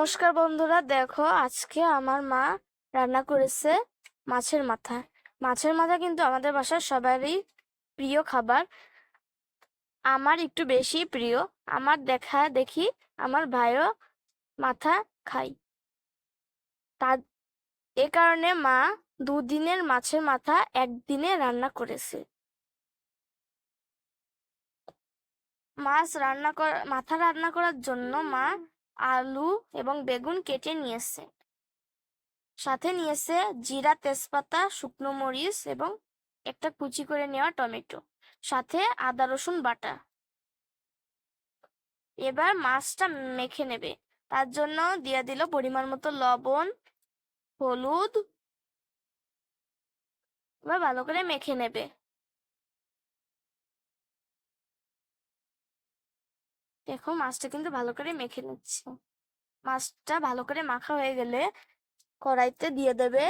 নমস্কার বন্ধুরা, দেখো আজকে আমার মা রান্না করেছে মাছের মাথা। মাছের মাথা কিন্তু আমাদের বাসার সবারই প্রিয় খাবার। আমার একটু বেশি প্রিয়। আমার দেখা দেখি আমার ভাইও মাথা খাই তার, এ কারণে মা দুদিনের মাছের মাথা একদিনে রান্না করেছে। মাছ রান্না করা, মাথা রান্না করার জন্য মা আলু এবং বেগুন কেটে নিয়েছে। সাথে নিয়েছে জিরা তেজপাতা, শুকনো মরিচ এবং একটা কুচি করে নেওয়া টমেটো। সাথে আদা, রসুন বাটা। এবার মাছটা মেখে নেবে। তার জন্য দিয়ে দিল পরিমাণ মতো লবণ, হলুদ। এবার ভালো করে মেখে নেবে। দেখো মাছটা কিন্তু ভালো করে মেখে নিচ্ছে। মাছটা ভালো করে মাখা হয়ে গেলে কড়াইতে দিয়ে দেবে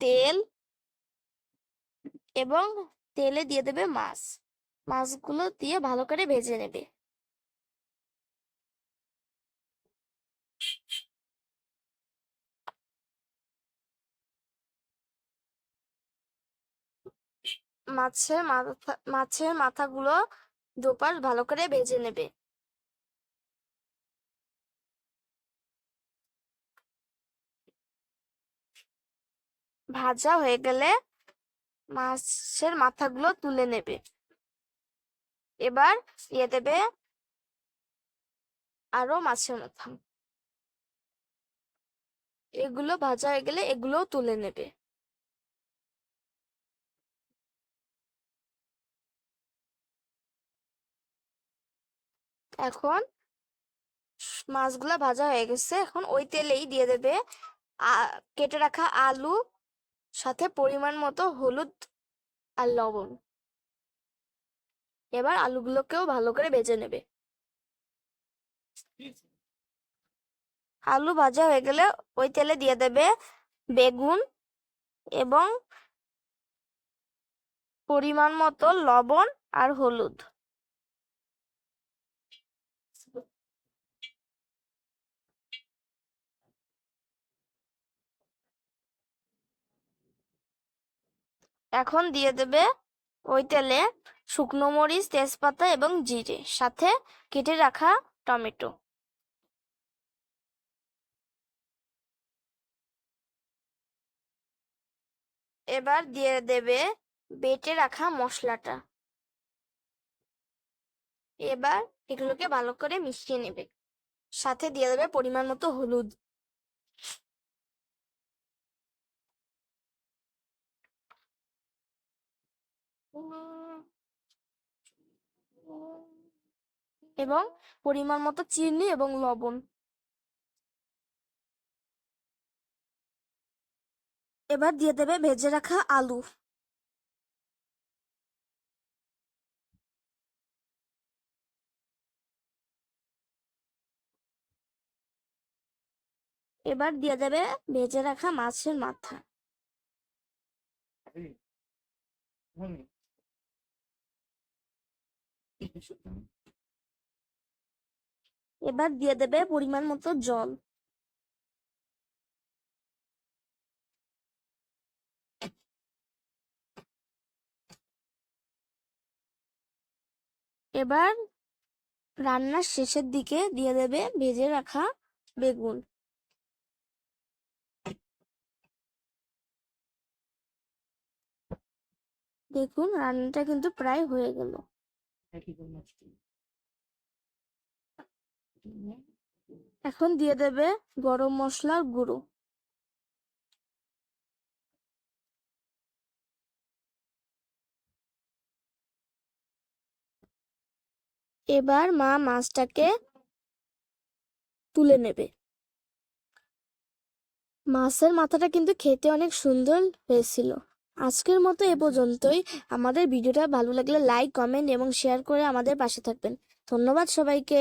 তেল এবং তেলে দিয়ে দেবে মাছ। মাছগুলো দিয়ে ভালো করে ভেজে নেবে। মাছের মাথা মাছের মাথাগুলো দুপাশ ভালো করে ভেজে নেবে। ভাজা হয়ে গেলে মাছের মাথাগুলো তুলে নেবে। এবার দিয়ে দেবে আরও মাছের মাথা। এগুলো ভাজা হয়ে গেলে এগুলোও তুলে নেবে। এখন মাছগুলা ভাজা হয়ে গেছে। এখন ওই তেলেই দিয়ে দেবে কেটে রাখা আলু সাথে পরিমাণ মতো হলুদ আর লবণ। এবার আলুগুলোকেও ভালো করে ভেজে নেবে। আলু ভাজা হয়ে গেলে ওই তেলে দিয়ে দেবে বেগুন এবং পরিমাণ মতো লবণ আর হলুদ। এখন দিয়ে দেবে ওই তেলে শুকনো মরিচ, তেজপাতা এবং জিরে, সাথে কেটে রাখা টমেটো। এবার দিয়ে দেবে বেটে রাখা মশলাটা। এবার এগুলোকে ভালো করে মিশিয়ে নেবে। সাথে দিয়ে দেবে পরিমাণ মতো হলুদ। এবং পরিমাণ মতো চিনি এবং লবণ। এবার দিয়ে দেবে ভেজে রাখা আলু। এবার দিয়ে দেবে ভেজে রাখা মাছের মাথা। এবার দিয়ে দেবে পরিমাণ মতো জল। এবার রান্নার শেষের দিকে দিয়ে দেবে ভেজে রাখা বেগুন। দেখুন, রান্নাটা কিন্তু প্রায় হয়ে গেল। এখন দিয়ে দেবে গরম মশলার গুঁড়ো। এবার মা মাছটাকে তুলে নেবে। মাছের মাথাটা কিন্তু খেতে অনেক সুন্দর হয়েছিল। আজকের মতো এ পর্যন্তই। আমাদের ভিডিওটা ভালো লাগলে লাইক কমেন্ট এবং শেয়ার করে আমাদের পাশে থাকবেন। ধন্যবাদ সবাইকে।